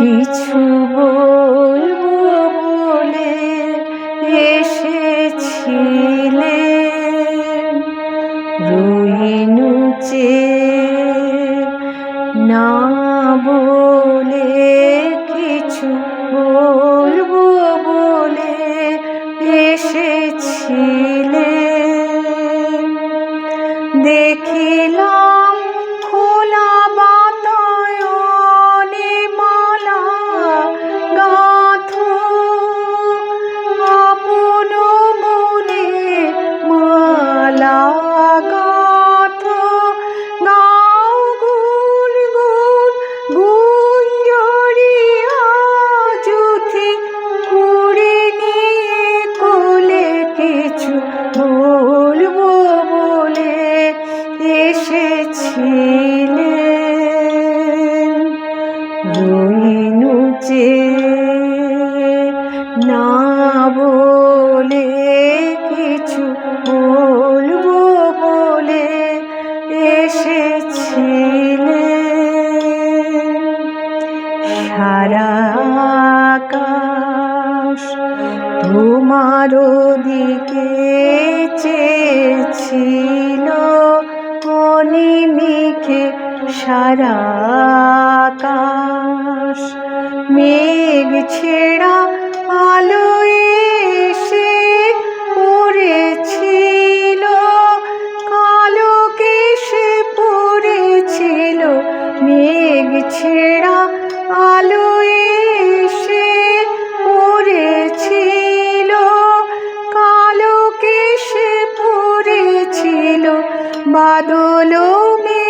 কিছু বলব বলে এসেছিলে। রইনুচে না বলে কিছু বলব বলে এসেছিলে। দেখিলাম এসেছিলেন রইনুচে না বলে কিছু বলব বলে এসেছিলেন। সারা আকাশ তোমার দিকে চেয়েছিল সারা আকাশ মেঘ ছেড়া আলো এসে পড়েছিল, কালো কেশে পড়েছিল, মেঘ ছেড়া আলো এসে পড়েছিল, কালো কেশে পড়েছিল বাদল মেঘে